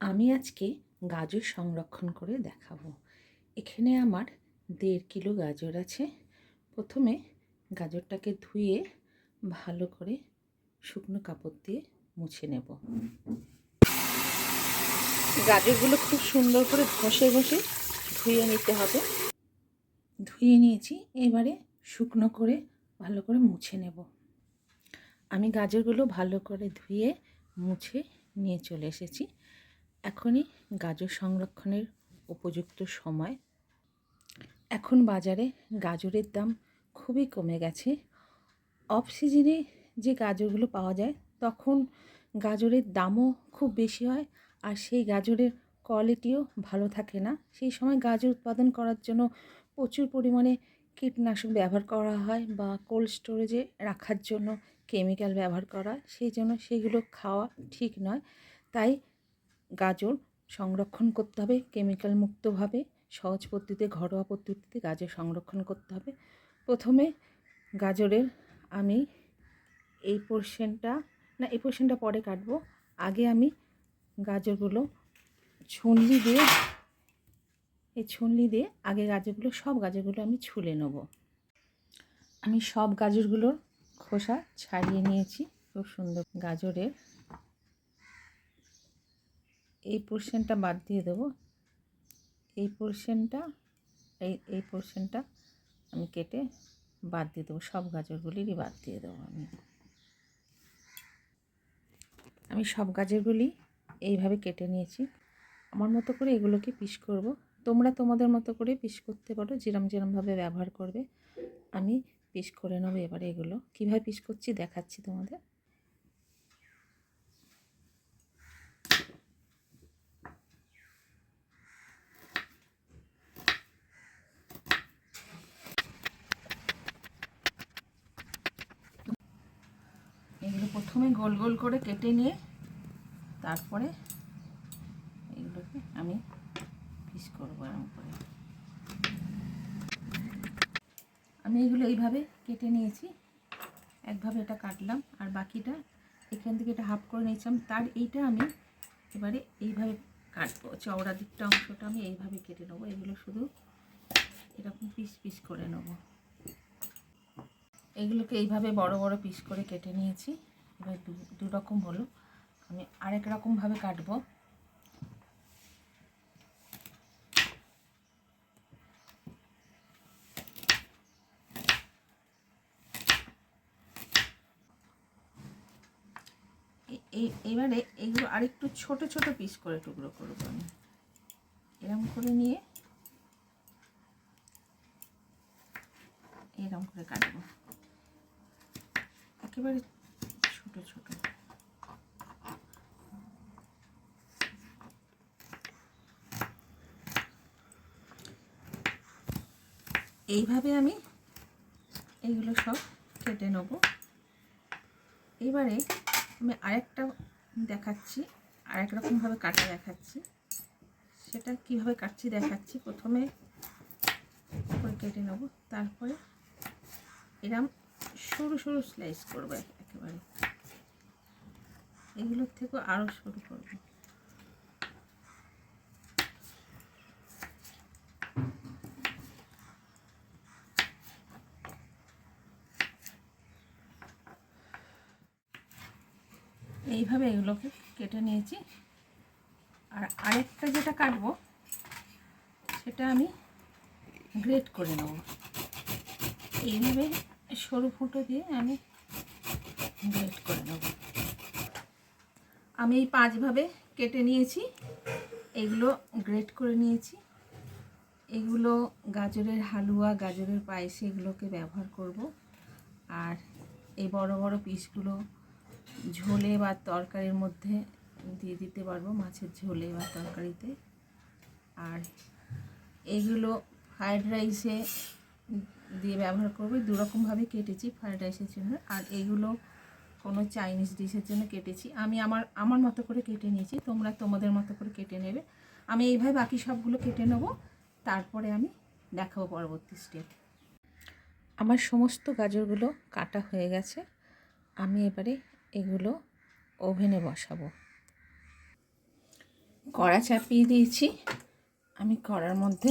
আমি আজকে গাজর সংরক্ষণ করে দেখাবো। এখানে আমার দেড় কিলো গাজর আছে। প্রথমে গাজরটাকে ধুয়ে ভালো করে শুকনো কাপড় দিয়ে মুছে নেব। গাজরগুলো খুব সুন্দর করে ঘষে ঘষে ধুয়ে নিতে হবে। ধুয়ে নিয়েছি, এবারে শুকনো করে ভালো করে মুছে নেব। আমি গাজরগুলো ভালো করে ধুয়ে মুছে নিয়ে চলে এসেছি। এখনই গাজর সংরক্ষণের উপযুক্ত সময়। এখন বাজারে গাজরের দাম খুবই কমে গেছে। অফ সিজনে যে গাজরগুলো পাওয়া যায়, তখন গাজরের দামও খুব বেশি হয় আর সেই গাজরের কোয়ালিটিও ভালো থাকে না। সেই সময় গাজর উৎপাদন করার জন্য প্রচুর পরিমাণে কীটনাশক ব্যবহার করা হয় বা কোল্ড স্টোরেজে রাখার জন্য কেমিক্যাল ব্যবহার করা সেই জন্য সেগুলো খাওয়া ঠিক নয়। তাই গাজর সংরক্ষণ করতে হবে কেমিক্যাল মুক্তভাবে। সহজ পদ্ধতিতে, ঘরোয়া পদ্ধতিতে গাজর সংরক্ষণ করতে হবে। প্রথমে গাজরের আমি এই পোর্শনটা না, এই পোর্শনটা পরে কাটবো। আগে আমি গাজরগুলো ছুনলি দিয়ে, এই ছুনলি দিয়ে আগে গাজরগুলো, সব গাজরগুলো আমি ছুলে নেব। আমি সব গাজরগুলোর খোসা ছাড়িয়ে নিয়েছি। খুব সুন্দর গাজরের এই পোর্শনটা বাদ দিয়ে দেবো। এই পোর্শনটা এই এই পোর্শনটা আমি কেটে বাদ দিয়ে দেবো। সব গাজরগুলিরই বাদ দিয়ে দেবো আমি। আমি সব গাজরগুলি এইভাবে কেটে নিয়েছি। আমার মতো করে এগুলোকে পিস করব। তোমরা তোমাদের মতো করে পিস করতে পারো। যেরম যেরমভাবে ব্যবহার করবে, আমি পিস করে নেব এবারে এগুলো। কীভাবে পিস করছি দেখাচ্ছি তোমাদের এগুলো প্রথমে গোল গোল করে কেটে নিয়ে তারপরে এগুলোকে আমি পিস করব এরকম করে। আমি এগুলো এইভাবে কেটে নিয়েছি। একভাবে এটা কাটলাম আর বাকিটা এখান থেকে এটা হাফ করে নিয়েছিলাম তার এইটা আমি এবারে এইভাবে কাটবো। চওড়া দিকটা অংশটা আমি এইভাবে কেটে নেব। এগুলো শুধু এরকম পিস পিস করে নেব। এগুলোকে এইভাবে বড় বড় পিস করে কেটে নিয়েছি। এবার দু রকম হলো আমি আরেক রকমভাবে কাটবো। এবারে এগুলো আরেকটু ছোট ছোট পিস করে টুকরো করব আমি। এরকম করে নিয়ে এরকম করে কাটবো। একেবারে ছোট ছোট এইভাবে আমি এইগুলো সব কেটে নেব। এবারে আমি আরেকটা দেখাচ্ছি, আরেক রকমভাবে কাটা দেখাচ্ছি। সেটা কীভাবে কাটছি দেখাচ্ছি। প্রথমে করে কেটে নেব, তারপরে এরম সরু সরু স্লাইস করব একেবারে। এগুলোর থেকেও আরও সরু করব। এইভাবে এগুলোকে কেটে নিয়েছি। আর আরেকটা যেটা কাটবো, সেটা আমি গ্রেট করে নেব। এইভাবে সরু ফুটো দিয়ে আমি গ্রেট করে নেব। আমি এই পাঁচভাবে কেটে নিয়েছি, এগুলো গ্রেট করে নিয়েছি। এগুলো গাজরের হালুয়া, গাজরের পায়েসে, এগুলোকে ব্যবহার করব। আর এই বড় বড় পিসগুলো ঝোলে বা তরকারির মধ্যে দিয়ে দিতে পারব মাছের ঝোলে বা তরকারিতে। আর এগুলো ফ্রায়েড রাইসে দিয়ে ব্যবহার করব। দুরকমভাবে কেটেছি ফ্রায়েড রাইসের জন্য। আর এগুলো কোনো চাইনিজ ডিশের জন্য কেটেছি। আমি আমার আমার মতো করে কেটে নিয়েছি। তোমরা তোমাদের মতো করে কেটে নেবে। আমি এইভাবে বাকি সবগুলো কেটে নেব। তারপরে আমি দেখাবো পরবর্তী স্টেপ আমার সমস্ত গাজরগুলো কাটা হয়ে গেছে। আমি এবারে এগুলো ওভেনে বসাবো। কড়া চাপিয়ে দিয়েছি। আমি কড়ার মধ্যে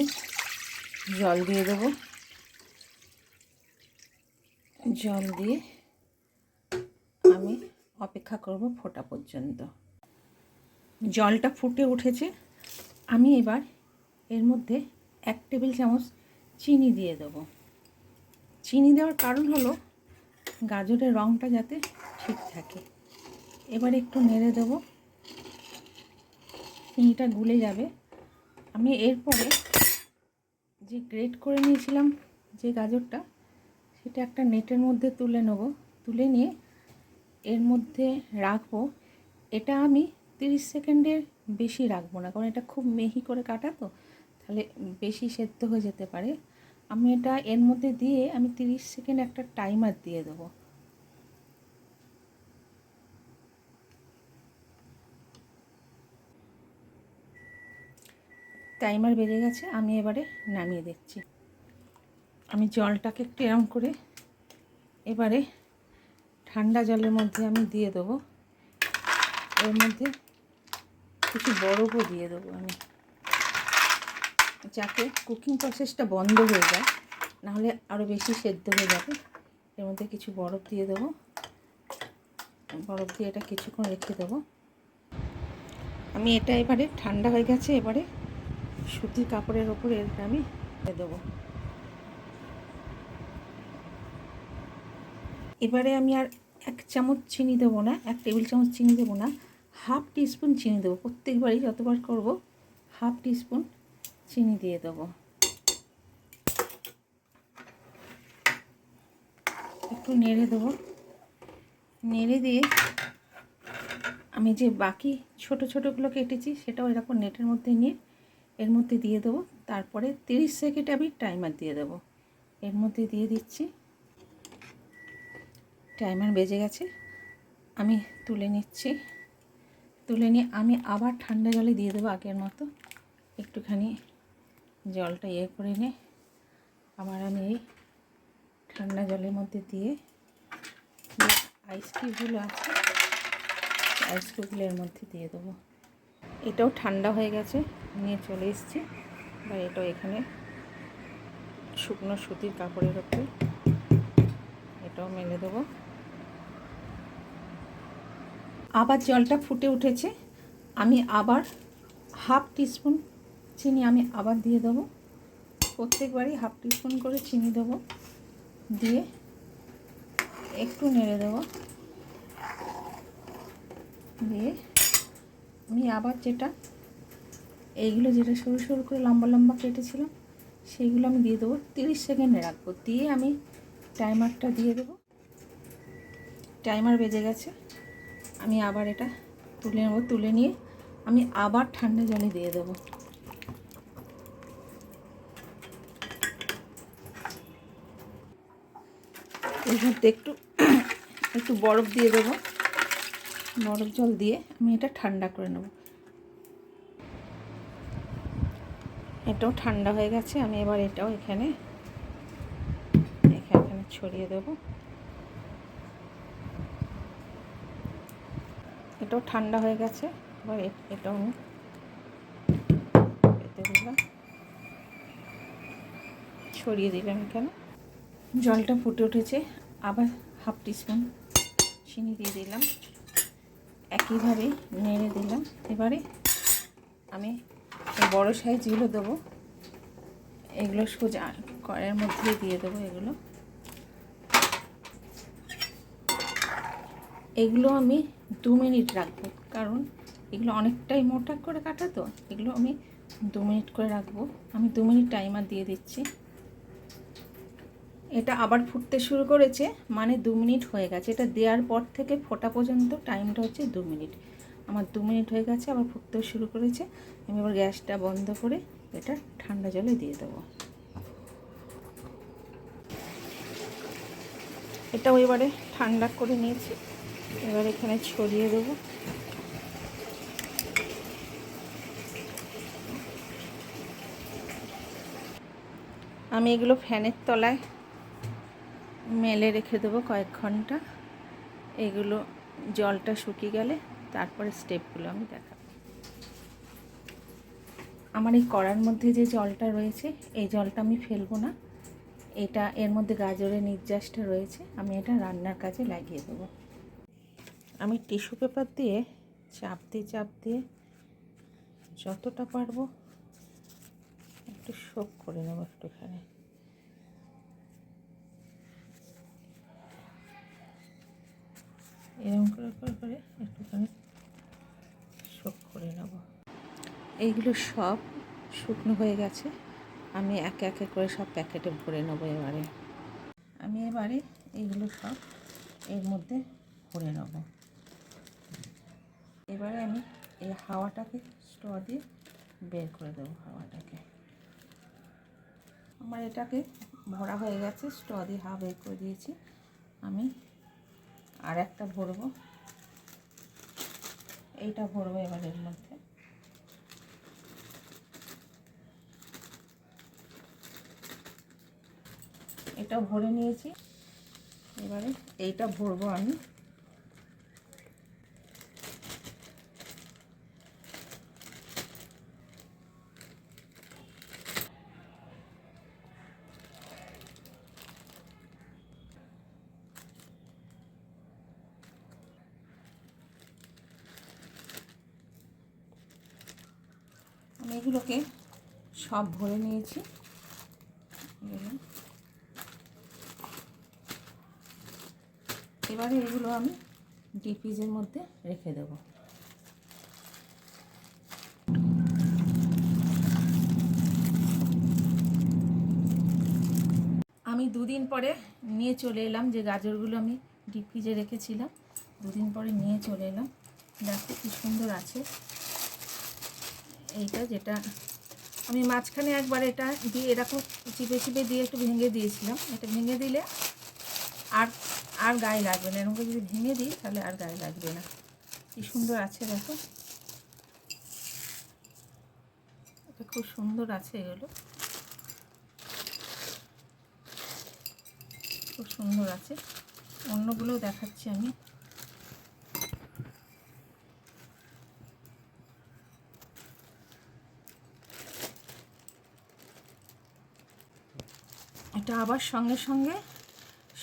জল দিয়ে দেবো। জল দিয়ে আমি অপেক্ষা করব ফোটা পর্যন্ত। জলটা ফুটে উঠেছে। আমি এবার এর মধ্যে এক টেবিল চামচ চিনি দিয়ে দেবো। চিনি দেওয়ার কারণ হলো গাজরের রঙটা যাতে ঠিক থাকে। এবার একটু নেড়ে দেবো। চিনিটা গুলে যাবে। আমি এরপরে যে গ্রেট করে নিয়েছিলাম যে গাজরটা, সেটা একটা নেটের মধ্যে তুলে নেব। তুলে নিয়ে এর মধ্যে রাখব। এটা আমি তিরিশ সেকেন্ডের বেশি রাখব না, কারণ এটা খুব মেহি করে কাটা তো, তাহলে বেশি সেদ্ধ হয়ে যেতে পারে। আমি এটা এর মধ্যে দিয়ে আমি তিরিশ সেকেন্ড একটা টাইমার দিয়ে দেবো। টাইমার বেজে গেছে, আমি এবারে নামিয়ে দিচ্ছি। আমি জলটাকে একটু এরম করে এবারে ঠান্ডা জলের মধ্যে আমি দিয়ে দেবো। এর মধ্যে কিছু বরফও দিয়ে দেবো আমি। যাতে কুকিং প্রসেসটা বন্ধ হয়ে যায়, নাহলে আরও বেশি সেদ্ধ হয়ে যাবে। এর মধ্যে কিছু বরফ দিয়ে দেবো। বরফ দিয়ে এটা কিছুক্ষণ রেখে দেবো। আমি এটা এবারে ঠান্ডা হয়ে গেছে, এবারে সুতির কাপড়ের ওপরে এটা আমি দেবো। এবারে আমি আর এক চামচ চিনি দেবো না, এক টেবিল চামচ চিনি দেবো না, হাফ টিস্পুন চিনি দেবো। প্রত্যেকবারই যতবার করব, হাফ টিস্পুন চিনি দিয়ে দেবো। একটু নেড়ে দেবো। নেড়ে দিয়ে আমি যে বাকি ছোট ছোটোগুলো কেটেছি, সেটাও এরকম নেটের মধ্যে নিয়ে এর মধ্যে দিয়ে দেবো। তারপরে তিরিশ সেকেন্ড আমি টাইমার দিয়ে দেবো। এর মধ্যে দিয়ে দিচ্ছি। টাইমার বেজে গেছে। আমি তুলে নিচ্ছি। তুলে নিয়ে আমি আবার ঠান্ডা জলে দিয়ে দেবো আগের মতো। একটুখানি জলটা ইয়ে করে নিয়ে আবার আমি এই ঠান্ডা জলের মধ্যে দিয়ে আইসক্রিমগুলো আছে আইসক্রিমগুলোর মধ্যে দিয়ে দেবো। এটাও ঠান্ডা হয়ে গেছে, নিয়ে চলে এসেছি। বা এটাও এখানে শুকনো সুতির কাপড়ের ওপরে এটাও মেলে দেবো। আবার জলটা ফুটে উঠেছে, আমি আবার হাফ টিস্পুন চিনি আমি আবার দিয়ে দেবো। প্রত্যেকবারই হাফ টিস্পুন করে চিনি দেবো, দিয়ে একটু নেড়ে দেবো। দিয়ে আমি আবার যেটা, এইগুলো যেটা সরু সরু করে লম্বা লম্বা কেটেছিলাম সেইগুলো আমি দিয়ে দেবো। তিরিশ সেকেন্ডে রাখব। দিয়ে আমি টাইমারটা দিয়ে দেবো। টাইমার বেজে গেছে। আমি আবার এটা তুলে নেব। তুলে নিয়ে আমি আবার ঠান্ডা জলে দিয়ে দেবো। এর মধ্যে একটু একটু বরফ দিয়ে দেবো। বরফ জল দিয়ে আমি এটা ঠান্ডা করে নেব। এটাও ঠান্ডা হয়ে গেছে, আমি এবার এটাও এখানে এখানে ছড়িয়ে দেব। এটাও ঠান্ডা হয়ে গেছে, এবার এটাও আমি ছড়িয়ে দিলাম এখানে। জলটা ফুটে উঠেছে, আবার হাফ টিস্পুন চিনি দিয়ে দিলাম। একইভাবে নেড়ে দিলাম। এবারে আমি বড় সাইজগুলো দেবো। এগুলো সোজা কড়াইয়ের মধ্যে দিয়ে দেবো এগুলো। এগুলো আমি দু মিনিট রাখব, কারণ এগুলো অনেকটাই মোটা করে কাটা তো। এগুলো আমি দু মিনিট করে রাখব। আমি দু মিনিট টাইমার দিয়ে দিচ্ছি। এটা আবার ফুটতে শুরু করেছে মানে দু মিনিট হয়ে গেছে। এটা দেওয়ার পর থেকে ফোটা পর্যন্ত টাইমটা হচ্ছে দু মিনিট। আমার দু মিনিট হয়ে গেছে, আবার ফুটতেও শুরু করেছে। আমি এবার গ্যাসটা বন্ধ করে এটা ঠান্ডা জলে দিয়ে দেবো। এটাও এবারে ঠান্ডা করে নিয়েছি। এবার এখানে ছড়িয়ে দেবো। আমি এগুলো ফ্যানের তলায় মেলে রেখে দেবো কয়েক ঘণ্টা। এগুলো জলটা শুকিয়ে গেলে তারপরে স্টেপগুলো আমি দেখাবো। আমার এই কড়ার মধ্যে যে জলটা রয়েছে, এই জলটা আমি ফেলব না। এটা এর মধ্যে গাজরের নির্যাসটা রয়েছে, আমি এটা রান্নার কাজে লাগিয়ে দেবো। আমি টিস্যু পেপার দিয়ে চাপ দিয়ে চাপ দিয়ে যতটা পারব একটু শোক করে নেব একটুখানি। এরকম করে করে করে একটুখানি শোক করে নেব। এইগুলো সব শুকনো হয়ে গেছে। আমি একে একে করে সব প্যাকেটে ভরে নেব এবারে। আমি এবারে এইগুলো সব এর মধ্যে ভরে নেব। এবারে আমি এই হাওয়াটাকে স্টো দিয়ে বের করে দেবো হাওয়াটাকে। আমার এটাকে ভরা হয়ে গেছে স্টো দিয়ে হাওয়া বের করে দিয়েছি। আমি আর একটা ভরবো। এইটা ভরবো এবার এর মধ্যে। এটা ভরে নিয়েছি। এবারে এইটা ভরবো আমি। এগুলোকে সব ভরে নিয়েছি। এবারে এগুলো আমি ডিপিজের মধ্যে রেখে দেব। আমি দুদিন পরে নিয়ে চলে এলাম, যে গাজরগুলো আমি ডিপ ডিপিজে রেখেছিলাম, দুদিন পরে নিয়ে চলে এলাম। দেখো কি সুন্দর আছে। এইটা যেটা আমি মাঝখানে একবার এটা দিয়ে এরকম চিপে চিপে দিয়ে একটু ভেঙে দিয়েছিলাম। এটা ভেঙে দিলে আর আর গায়ে লাগবে না। এরকম যদি ভেঙে দিই, তাহলে আর গায়ে লাগবে না। কি সুন্দর আছে দেখো। এটা খুব সুন্দর আছে এগুলো। খুব সুন্দর আছে। অন্যগুলোও দেখাচ্ছি আমি। এটা আবার সঙ্গে সঙ্গে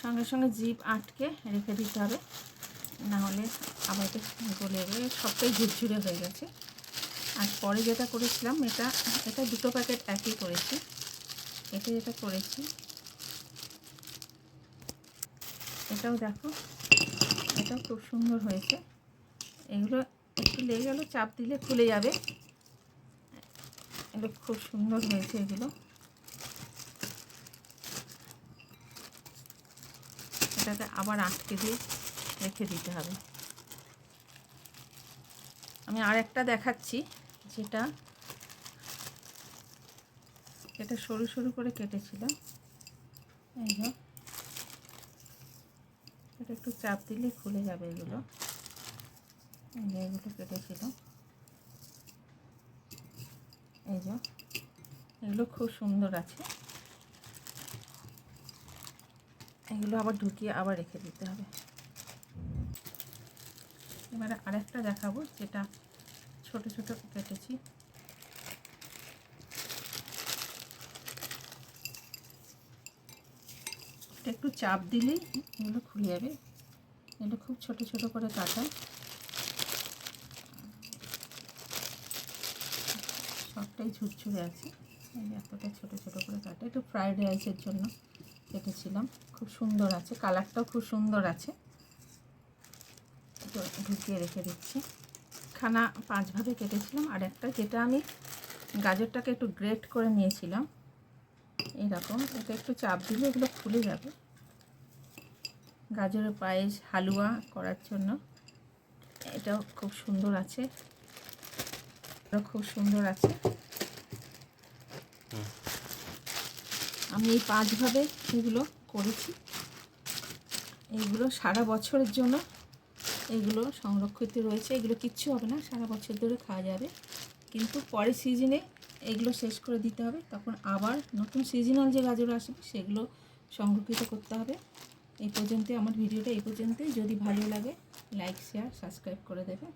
সঙ্গে সঙ্গে জিপ আটকে রেখে দিতে হবে। না হলে আবার এটা গলে সবটাই ঝুরঝুরে হয়ে গেছে। আর পরে যেটা করেছিলাম, এটা এটা দুটো প্যাকেট একই করেছি। এটা যেটা করেছি, এটাও দেখো, এটাও খুব সুন্দর হয়েছে। এগুলো একটু লেগে গেলো চাপ দিলে খুলে যাবে। এগুলো খুব সুন্দর হয়েছে এগুলো। এটাকে আবার আটকে দিয়ে রেখে দিতে হবে। আমি আর একটা দেখাচ্ছি, যেটা এটা সরু সরু করে কেটেছিলাম এই যে, এটা একটু চাপ দিলে খুলে যাবে এগুলো। এই যে, এগুলো কেটেছিলাম এই যে, এগুলো খুব সুন্দর আছে। এগুলো আবার ঢুকিয়ে আবার রেখে দিতে হবে। এবারে আরেকটা দেখাবো, যেটা ছোট ছোট কেটেছি। একটু চাপ দিলেই এগুলো খুলে যাবে। এগুলো খুব ছোট ছোট করে কাটা। সবটাই ঝুরঝুরে আছে। এতটা ছোট ছোট করে কাটা। একটু ফ্রাইড রাইসের জন্য। কেটেছিলাম খুব সুন্দর আছে, কালারটাও খুব সুন্দর আছে। ঢুকিয়ে রেখে দিচ্ছি। খানা পাঁচভাবে কেটেছিলাম, আর একটা যেটা আমি গাজরটাকে একটু গ্রেট করে নিয়েছিলাম। এরকম এটা একটু চাপ দিলে এগুলো খুলে যাবে। গাজরের পায়েস, হালুয়া করার জন্য। এটাও খুব সুন্দর আছে। খুব সুন্দর আছে। আমি এই পাঁচভাবে এগুলো করেছি। এইগুলো সারা বছরের জন্য এগুলো সংরক্ষিত রয়েছে। এগুলো কিচ্ছু হবে না, সারা বছর ধরে খাওয়া যাবে। কিন্তু পরের সিজনে এগুলো শেষ করে দিতে হবে। তখন আবার নতুন সিজনাল যে গাজর আসবে, সেগুলো সংরক্ষিত করতে হবে। এই পর্যন্ত আমার ভিডিওটা, এই পর্যন্তই। যদি ভালো লাগে লাইক শেয়ার সাবস্ক্রাইব করে দেবে।